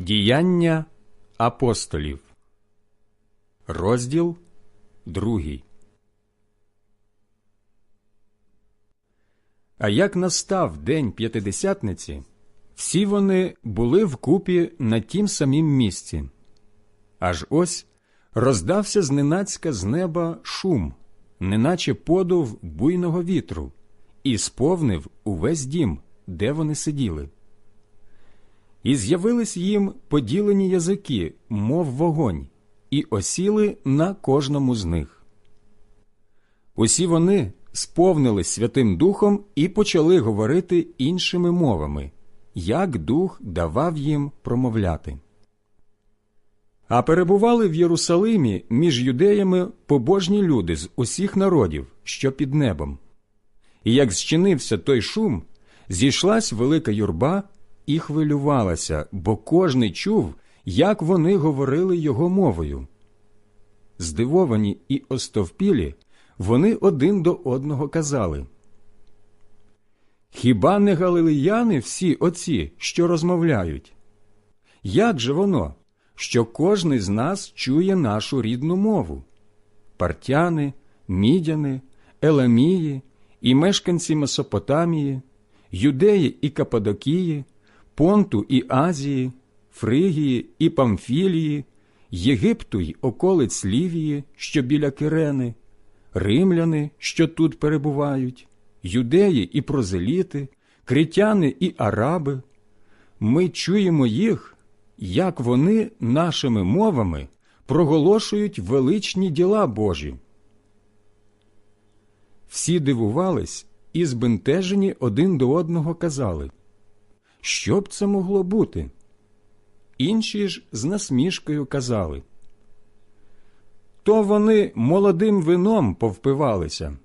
Діяння апостолів, розділ другий. А як настав день п'ятидесятниці, всі вони були вкупі на тім самім місці. Аж ось роздався зненацька з неба шум, неначе подув буйного вітру, і сповнив увесь дім, де вони сиділи. І з'явились їм поділені язики, мов вогонь, і осіли на кожному з них. Усі вони сповнились Святим Духом і почали говорити іншими мовами, як Дух давав їм промовляти. А перебували в Єрусалимі між юдеями побожні люди з усіх народів, що під небом. І як зчинився той шум, зійшлась велика юрба і хвилювалася, бо кожний чув, як вони говорили його мовою. Здивовані і остовпілі, вони один до одного казали Хіба не галилеяни всі оці, що розмовляють? Як же воно, що кожний з нас чує нашу рідну мову? Партяни, мідяни, еламії і мешканці Месопотамії, юдеї і Кападокії, Понту і Азії, Фригії і Памфілії, Єгипту й околиць Лівії, що біля Кирени, римляни, що тут перебувають, юдеї і прозеліти, критяни і араби. Ми чуємо їх, як вони нашими мовами проголошують величні діла Божі. Всі дивувались і збентежені один до одного казали що б це могло бути? Інші ж з насмішкою казали. То вони молодим вином повпивалися.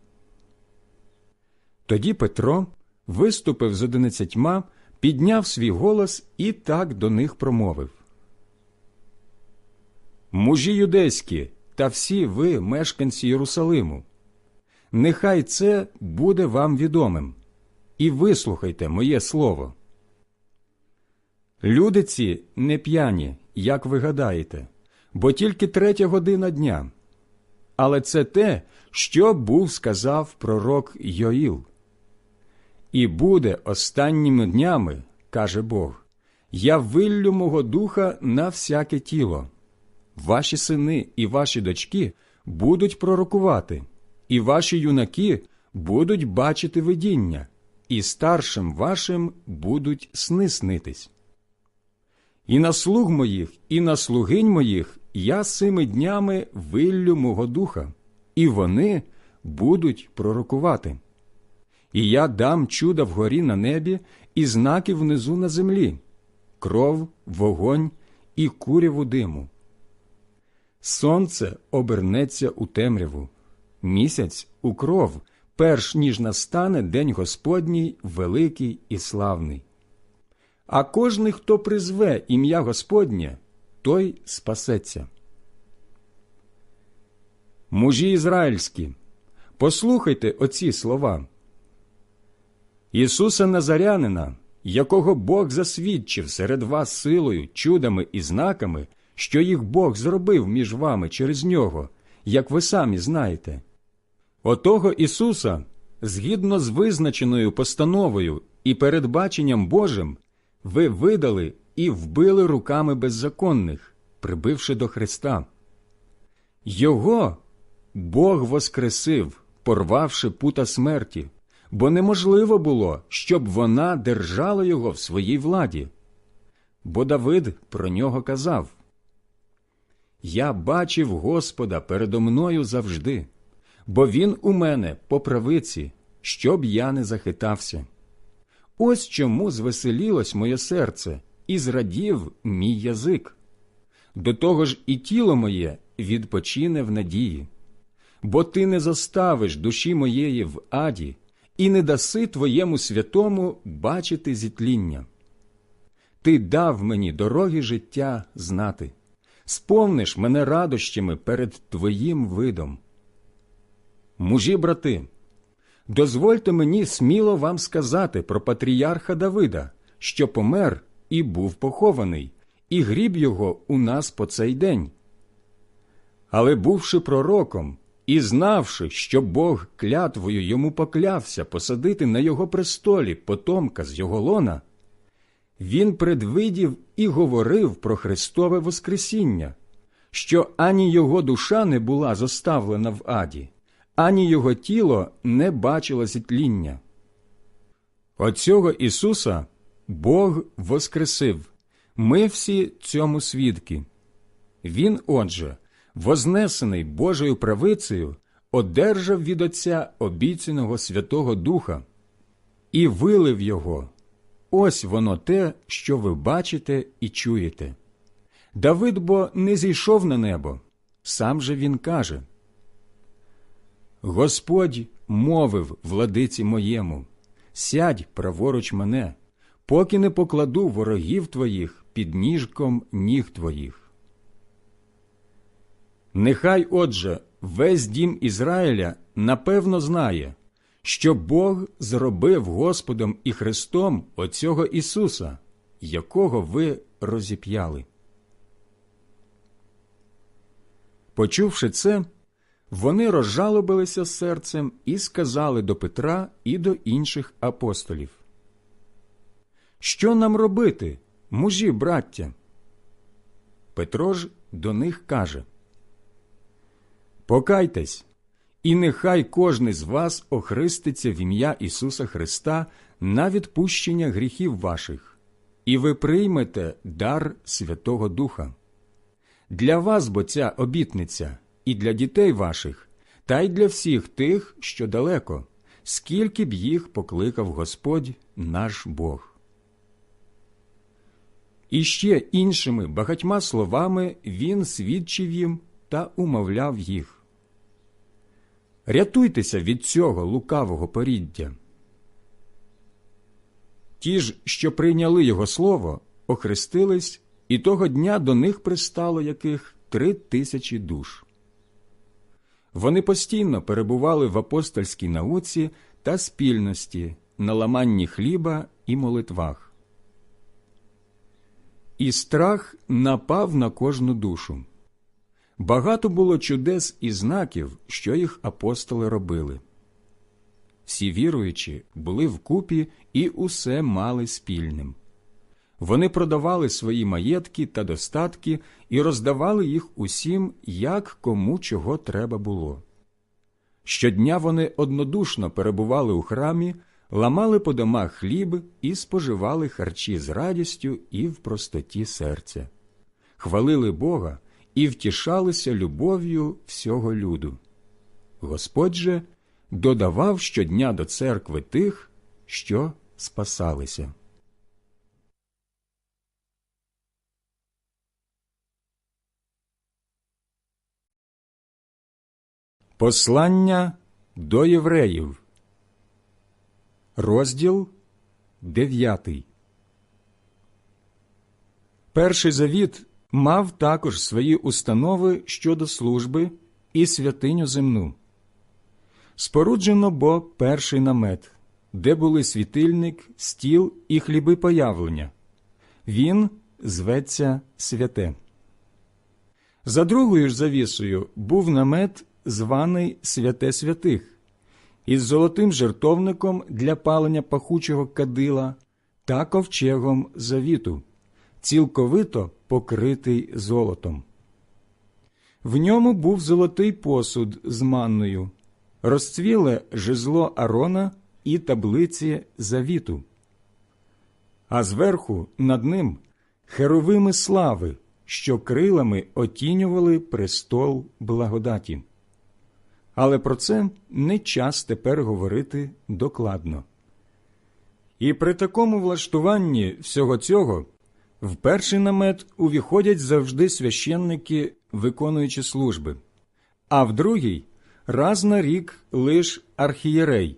Тоді Петро виступив з одинадцятьма, підняв свій голос і так до них промовив. Мужі юдейські та всі ви, мешканці Єрусалиму, нехай це буде вам відомим, і вислухайте моє слово. Люди ці не п'яні, як ви гадаєте, бо тільки третя година дня. Але це те, що був сказав пророк Йоїл. І буде останніми днями, каже Бог, я виллю мого духа на всяке тіло. Ваші сини і ваші дочки будуть пророкувати, і ваші юнаки будуть бачити видіння, і старшим вашим будуть сни снитись. І на слуг моїх, і на слугинь моїх я сими днями виллю мого духа, і вони будуть пророкувати. І я дам чуда вгорі на небі і знаки внизу на землі, кров, вогонь і куряву диму. Сонце обернеться у темряву, місяць у кров, перш ніж настане день Господній великий і славний. А кожний, хто призве ім'я Господнє, той спасеться. Мужі ізраїльські, послухайте оці слова. Ісуса Назарянина, якого Бог засвідчив серед вас силою, чудами і знаками, що їх Бог зробив між вами через нього, як ви самі знаєте. Отого Ісуса, згідно з визначеною постановою і передбаченням Божим, ви видали і вбили руками беззаконних, прибивши до Христа. Його Бог воскресив, порвавши пута смерті, бо неможливо було, щоб вона держала його в своїй владі. Бо Давид про нього казав Я бачив Господа передо мною завжди, бо він у мене по правиці, щоб я не захитався. Ось чому звеселілось моє серце і зрадів мій язик. До того ж і тіло моє відпочине в надії, бо ти не заставиш душі моєї в аді і не даси твоєму святому бачити зітління. Ти дав мені дороги життя знати, сповниш мене радощами перед твоїм видом. Мужі, брати, дозвольте мені сміло вам сказати про патріарха Давида, що помер і був похований, і гріб його у нас по цей день. Але бувши пророком і знавши, що Бог клятвою йому поклявся посадити на його престолі потомка з його лона, він предвидів і говорив про Христове Воскресіння, що ані його душа не була зоставлена в аді, ані його тіло не бачило зітління. Оцього Ісуса Бог воскресив, ми всі цьому свідки. Він, отже, вознесений Божою правицею, одержав від Отця обіцяного Святого Духа і вилив його. Ось воно те, що ви бачите і чуєте. Давид бо не зійшов на небо, сам же він каже. Господь мовив владиці моєму, сядь праворуч мене, поки не покладу ворогів твоїх під ніжком ніг твоїх. Нехай, отже, весь дім Ізраїля напевно знає, що Бог зробив Господом і Христом оцього Ісуса, якого ви розіп'яли. Почувши це, вони розжалобилися серцем і сказали до Петра і до інших апостолів. Що нам робити, мужі, браття? Петро ж до них каже Покайтесь, і нехай кожний з вас охриститься в ім'я Ісуса Христа на відпущення гріхів ваших, і ви приймете дар Святого Духа. Для вас бо ця обітниця і для дітей ваших, та й для всіх тих, що далеко, скільки б їх покликав Господь наш Бог. І ще іншими багатьма словами він свідчив їм та умовляв їх. Рятуйтеся від цього лукавого поріддя. Ті ж, що прийняли його слово, охрестились, і того дня до них пристало яких три тисячі душ. Вони постійно перебували в апостольській науці та спільності, на ламанні хліба і молитвах. І страх напав на кожну душу. Багато було чудес і знаків, що їх апостоли робили. Всі віруючі були вкупі і усе мали спільним. Вони продавали свої маєтки та достатки і роздавали їх усім, як кому чого треба було. Щодня вони однодушно перебували у храмі, ламали по домах хліб і споживали харчі з радістю і в простоті серця, хвалили Бога і втішалися любов'ю всього люду. Господь же додавав щодня до церкви тих, що спасалися. Послання до євреїв, розділ дев'ятий. Перший завіт мав також свої установи щодо служби і святиню земну. Споруджено бо перший намет, де були світильник, стіл і хліби появлення. Він зветься святе. За другою ж завісою був намет, званий святе святих, із золотим жертовником для палення пахучого кадила та ковчегом завіту, цілковито покритий золотом. В ньому був золотий посуд з манною, розцвіле жезло Арона і таблиці завіту. А зверху над ним херовими слави, що крилами отінювали престол благодаті. Але про це не час тепер говорити докладно. І при такому влаштуванні всього цього в перший намет увіходять завжди священники, виконуючи служби, а в другий раз на рік лиш архієрей,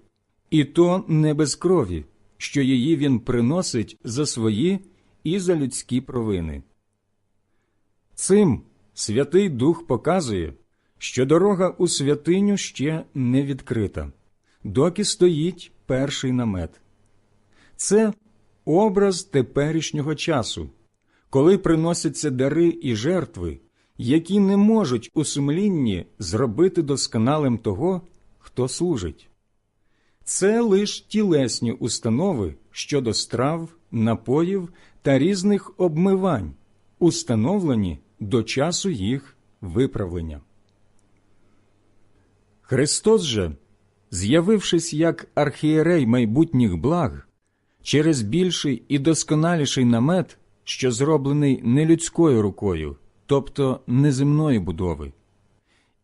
і то не без крові, що її він приносить за свої і за людські провини. Цим Святий Дух показує, що дорога у святиню ще не відкрита, доки стоїть перший намет. Це образ теперішнього часу, коли приносяться дари і жертви, які не можуть у сумлінні зробити досконалим того, хто служить. Це лиш тілесні установи щодо страв, напоїв та різних обмивань, установлені до часу їх виправлення. Христос же, з'явившись як архієрей майбутніх благ, через більший і досконаліший намет, що зроблений не людською рукою, тобто неземної будови,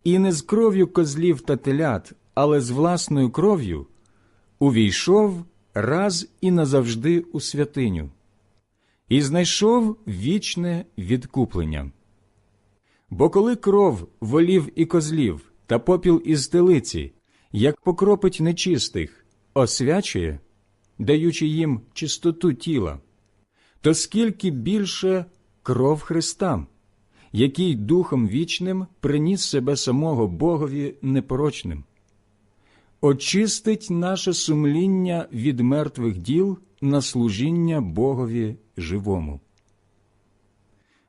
і не з кров'ю козлів та телят, але з власною кров'ю, увійшов раз і назавжди у святиню, і знайшов вічне відкуплення. Бо коли кров волів і козлів та попіл із телиці, як покропить нечистих, освячує, даючи їм чистоту тіла, то скільки більше кров Христа, який Духом вічним приніс себе самого Богові непорочним, очистить наше сумління від мертвих діл на служіння Богові живому.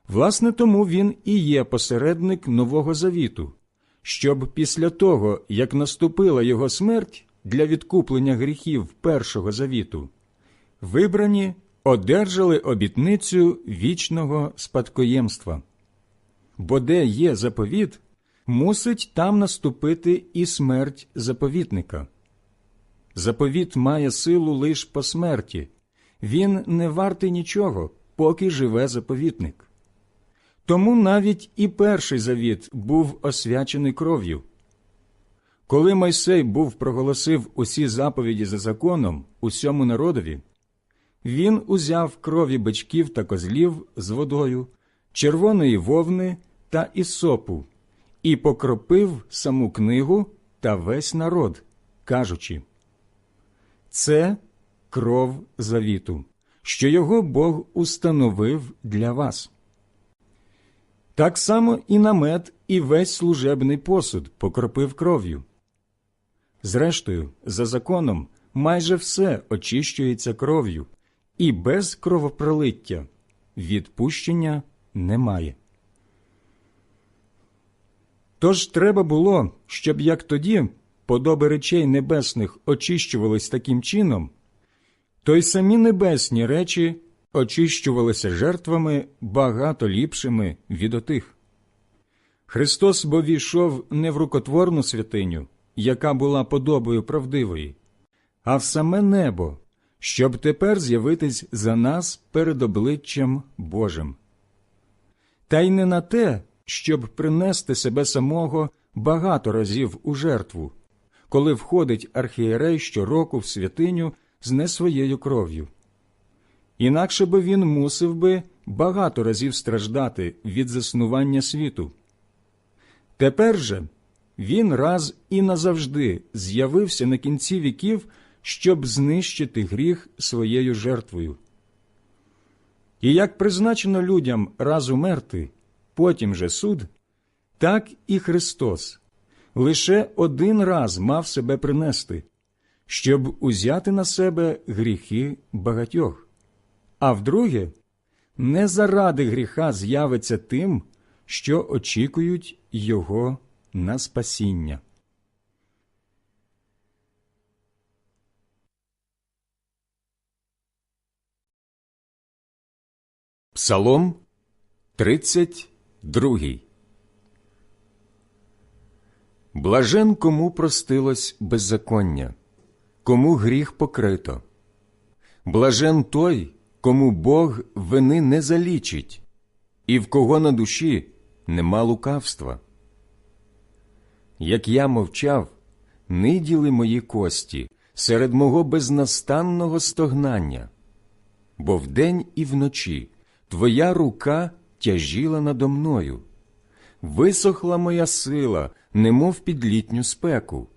Власне, тому він і є посередник Нового Завіту, щоб після того, як наступила його смерть для відкуплення гріхів Першого Завіту, вибрані одержали обітницю вічного спадкоємства. Бо де є заповіт, мусить там наступити і смерть заповітника. Заповіт має силу лише по смерті, він не вартий нічого, поки живе заповітник. Тому навіть і перший завіт був освячений кров'ю. Коли Мойсей був проголосив усі заповіді за законом усьому народові, він узяв крові бичків та козлів з водою, червоної вовни та ісопу і покропив саму книгу та весь народ, кажучи Це кров завіту, що його Бог установив для вас. Так само і намет, і весь служебний посуд покропив кров'ю. Зрештою, за законом, майже все очищується кров'ю, і без кровопролиття відпущення немає. Тож треба було, щоб як тоді подоби речей небесних очищувались таким чином, то й самі небесні речі очищувалися жертвами багато ліпшими від отих. Христос бо війшов не в рукотворну святиню, яка була подобою правдивої, а в саме небо, щоб тепер з'явитись за нас перед обличчям Божим. Та й не на те, щоб принести себе самого багато разів у жертву, коли входить архієрей щороку в святиню з не своєю кров'ю. Інакше би він мусив би багато разів страждати від заснування світу. Тепер же він раз і назавжди з'явився на кінці віків, щоб знищити гріх своєю жертвою. І як призначено людям раз умерти, потім же суд, так і Христос лише один раз мав себе принести, щоб узяти на себе гріхи багатьох, а вдруге, не заради гріха з'явиться тим, що очікують Його на спасіння. Псалом 32 Блажен кому простилось беззаконня, кому гріх покрито. Блажен той, кому Бог вини не залічить, і в кого на душі нема лукавства. Як я мовчав, ниділи мої кості серед мого безнастанного стогнання, бо вдень і вночі твоя рука тяжіла надо мною, висохла моя сила, немов під літню спеку.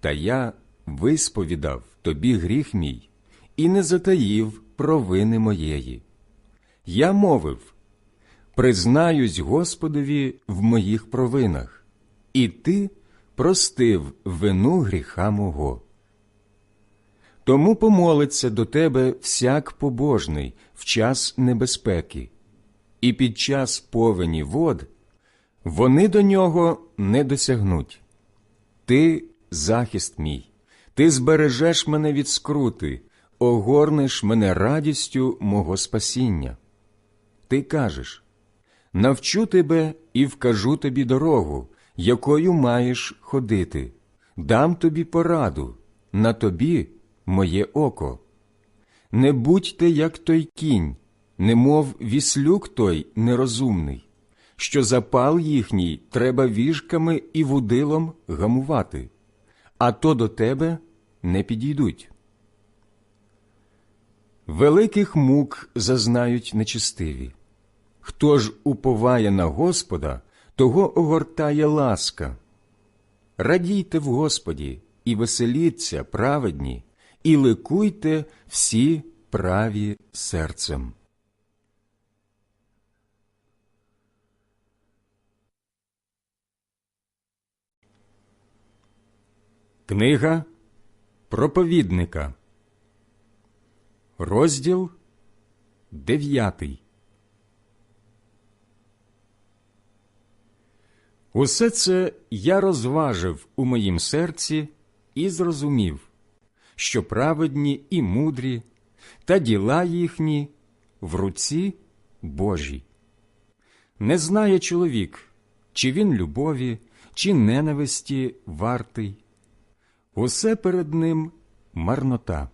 Та я висповідав тобі гріх мій і не затаїв провини моєї. Я мовив признаюсь Господові в моїх провинах, і ти простив вину гріха мого. Тому помолиться до тебе всяк побожний в час небезпеки, і під час повені вод вони до нього не досягнуть. Ти захист мій, ти збережеш мене від скрути, огорнеш мене радістю мого спасіння. Ти кажеш навчу тебе і вкажу тобі дорогу, якою маєш ходити, дам тобі пораду, на тобі моє око. Не будьте, як той кінь, немов віслюк той нерозумний, що запал їхній треба віжками і вудилом гамувати, а то до тебе не підійдуть. Великих мук зазнають нечистиві. Хто ж уповає на Господа, того огортає ласка. Радійте в Господі і веселіться праведні, і ликуйте всі праві серцем. Книга проповідника, розділ дев'ятий. Усе це я розважив у моїм серці і зрозумів, що праведні і мудрі, та діла їхні в руці Божій. Не знає чоловік, чи він любові, чи ненависті вартий. Усе перед ним марнота.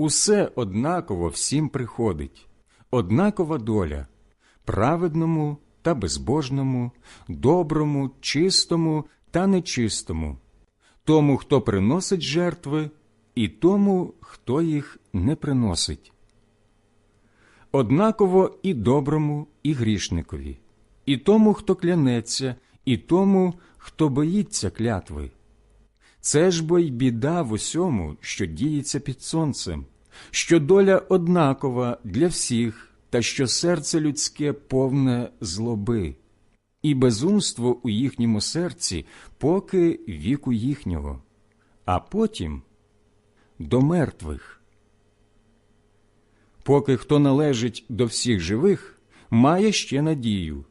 Усе однаково всім приходить, однакова доля, праведному та безбожному, доброму, чистому та нечистому, тому, хто приносить жертви, і тому, хто їх не приносить. Однаково і доброму, і грішникові, і тому, хто клянеться, і тому, хто боїться клятви. Це ж бо й біда в усьому, що діється під сонцем, що доля однакова для всіх та що серце людське повне злоби, і безумство у їхньому серці, поки віку їхнього, а потім до мертвих. Поки хто належить до всіх живих, має ще надію,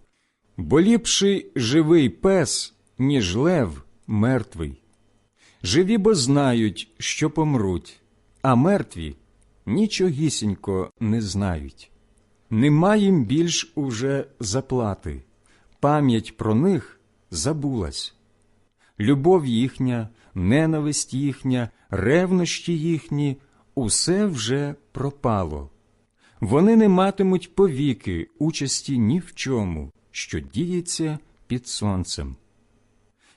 бо ліпший живий пес, ніж лев мертвий. Живі бо знають, що помруть, а мертві нічогісінько не знають нема їм більш уже заплати, пам'ять про них забулась. Любов їхня, ненависть їхня, ревнощі їхні усе вже пропало. Вони не матимуть повіки участі ні в чому, що діється під сонцем.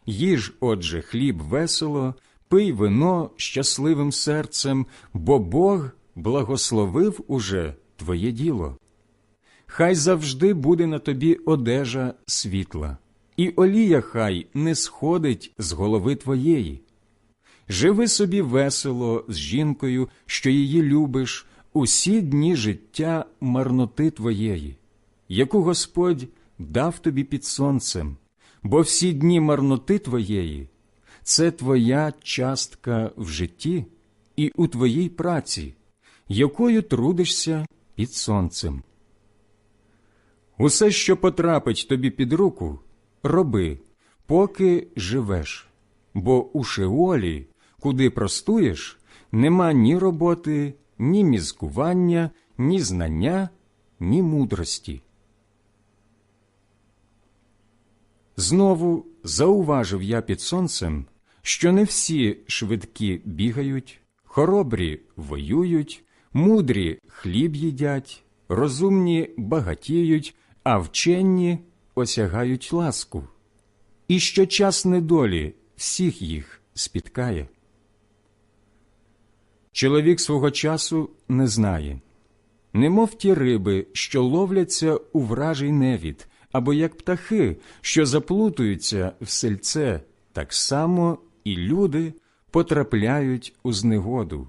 Їж, отже, хліб весело, пий вино щасливим серцем, бо Бог благословив уже твоє діло хай завжди буде на тобі одежа світла, і олія хай не сходить з голови твоєї. Живи собі весело з жінкою, що її любиш, усі дні життя марноти твоєї, яку Господь дав тобі під сонцем, бо всі дні марноти твоєї це твоя частка в житті і у твоїй праці, якою трудишся під сонцем. Усе, що потрапить тобі під руку, роби, поки живеш, бо у Шеолі, куди простуєш, нема ні роботи, ні мізкування, ні знання, ні мудрості. Знову зауважив я під сонцем, що не всі швидкі бігають, хоробрі воюють, мудрі хліб їдять, розумні багатіють, а вчені осягають ласку, і що час недолі всіх їх спіткає. Чоловік свого часу не знає, немов ті риби, що ловляться у вражий невід, або як птахи, що заплутуються в сельце, так само і люди потрапляють у знегоду,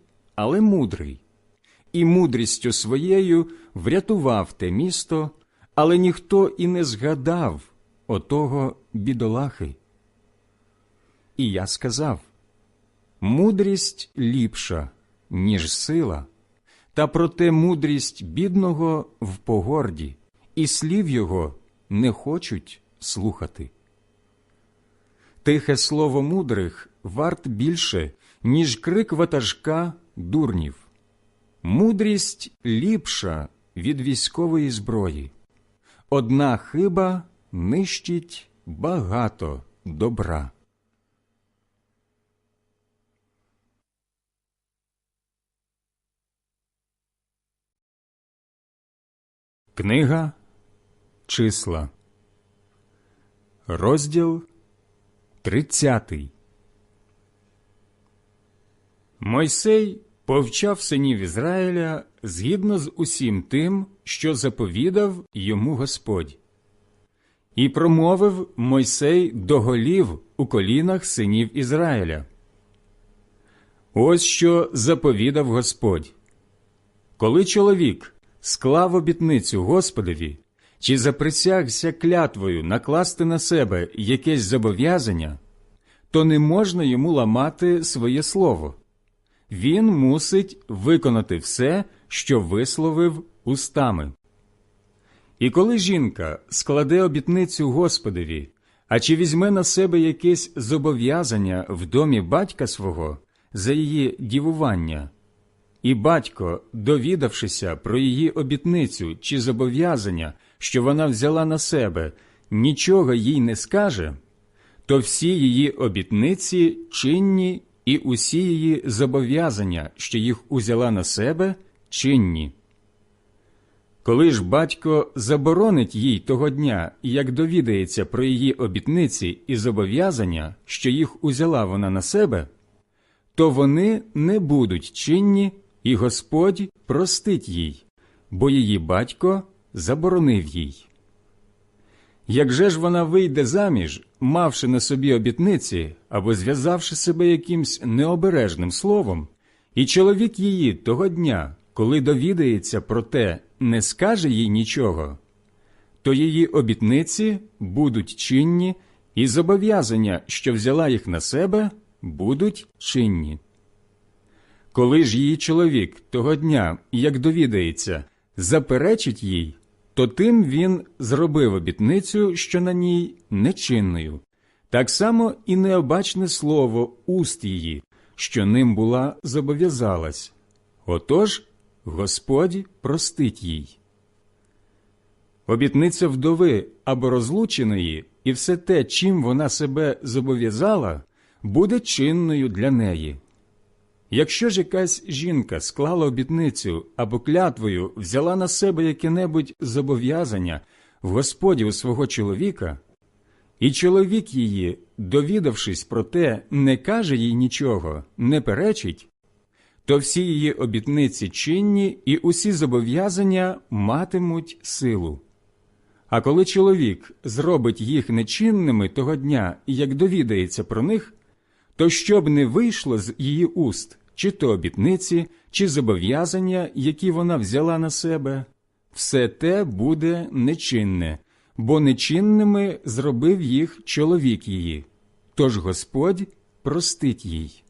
але мудрий, і мудрістю своєю врятував те місто, але ніхто і не згадав отого бідолахи. І я сказав мудрість ліпша, ніж сила, та проте мудрість бідного в погорді, і слів його не хочуть слухати. Тихе слово мудрих варт більше, ніж крик ватажка дурнів. Мудрість ліпша від військової зброї. Одна хиба нищить багато добра. Книга Числа, розділ тридцятий. Мойсей повчав синів Ізраїля згідно з усім тим, що заповідав йому Господь. І промовив Мойсей до голів у колінах синів Ізраїля. Ось що заповідав Господь. Коли чоловік склав обітницю Господові, чи заприсягся клятвою накласти на себе якесь зобов'язання, то не можна йому ламати своє слово. Він мусить виконати все, що висловив устами. І коли жінка складе обітницю Господові, а чи візьме на себе якесь зобов'язання в домі батька свого за її дівування, і батько, довідавшися про її обітницю чи зобов'язання, що вона взяла на себе, нічого їй не скаже, то всі її обітниці чинні і усі її зобов'язання, що їх узяла на себе, чинні. Коли ж батько заборонить їй того дня, як довідається про її обітниці і зобов'язання, що їх узяла вона на себе, то вони не будуть чинні, і Господь простить їй, бо її батько заборонив їй. Як же ж вона вийде заміж, мавши на собі обітниці або зв'язавши себе якимсь необережним словом, і чоловік її того дня, коли довідається про те, не скаже їй нічого, то її обітниці будуть чинні, і зобов'язання, що взяла їх на себе, будуть чинні. Коли ж її чоловік того дня, як довідається, заперечить їй, то тим він зробив обітницю, що на ній нечинною, так само і необачне слово уст її, що ним була зобов'язалась. Отож Господь простить їй. Обітниця вдови або розлученої, і все те, чим вона себе зобов'язала, буде чинною для неї. Якщо ж якась жінка склала обітницю або клятвою взяла на себе яке-небудь зобов'язання в Господі у свого чоловіка, і чоловік її, довідавшись про те, не каже їй нічого, не перечить, то всі її обітниці чинні і усі зобов'язання матимуть силу. А коли чоловік зробить їх нечинними того дня, як довідається про них, то щоб не вийшло з її уст, чи то обітниці, чи зобов'язання, які вона взяла на себе, все те буде нечинне, бо нечинними зробив їх чоловік її, тож Господь простить їй.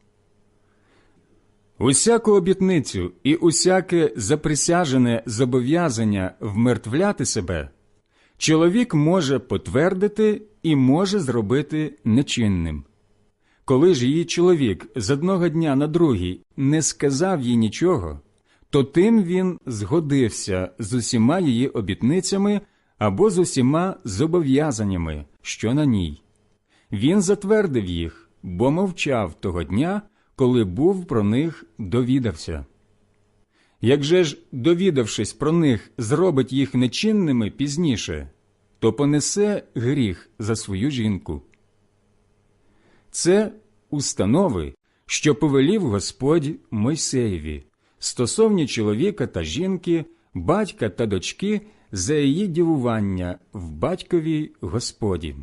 Усяку обітницю і усяке заприсяжене зобов'язання вмертвляти себе чоловік може потвердити і може зробити нечинним. Коли ж її чоловік з одного дня на другий не сказав їй нічого, то тим він згодився з усіма її обітницями або з усіма зобов'язаннями, що на ній. Він затвердив їх, бо мовчав того дня, коли був про них довідався. Як же ж, довідавшись про них, зробить їх нечинними пізніше, то понесе гріх за свою жінку. Це установи, що повелів Господь Мойсеєві, стосовні чоловіка та жінки, батька та дочки за її дівування в батькові Господі.